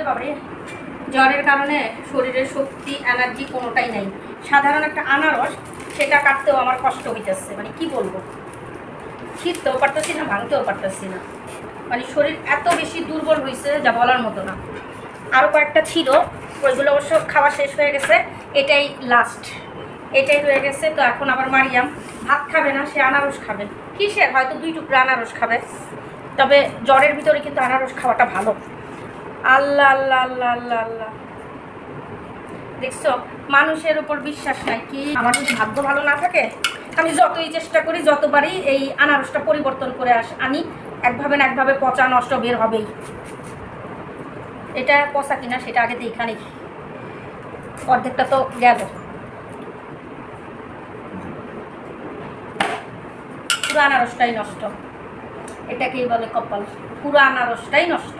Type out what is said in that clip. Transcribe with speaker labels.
Speaker 1: ওরে বাবারে, জ্বরের কারণে শরীরের শক্তি এনার্জি কোনোটাই নাই। সাধারণ একটা আনারস, সেটা কাটতেও আমার কষ্ট হইতেছে। মানে কি বলব? ছিঁড়তেও পারতেছি না, ভাঙতেও পারতেছি না। মানে শরীর এত বেশি দুর্বল হয়েছে যা বলার মতো না। আরও কয়েকটা ছিল, ওইগুলো অবশ্য খাওয়া শেষ হয়ে গেছে, এটাই লাস্ট এটাই হয়ে গেছে, তো এখন আবার মারিয়াম ভাত খাবে না, সে আনারস খাবে। কিসের? হয়তো দুই টুকরা আনারস খাবে। তবে জ্বরের ভিতরে কিন্তু আনারস খাওয়াটা ভালো। আল্লাহ আল্লাহ আল্লাহ আল্লাহ আল্লাহ। দেখছ, মানুষের উপর বিশ্বাস নাই কি? আমার ভাগ্য ভালো না থাকে, আমি যতই চেষ্টা করি, যতবারই এই আনারসটা পরিবর্তন করে আস আনি, একভাবে না একভাবে পচা নষ্ট বের হবেই। এটা পচা কিনা সেটা আগে এইখানেই অর্ধেকটা তো গেল। পুরো আনারসটাই নষ্ট। এটাকেই বলে কপাল। পুরো আনারসটাই নষ্ট।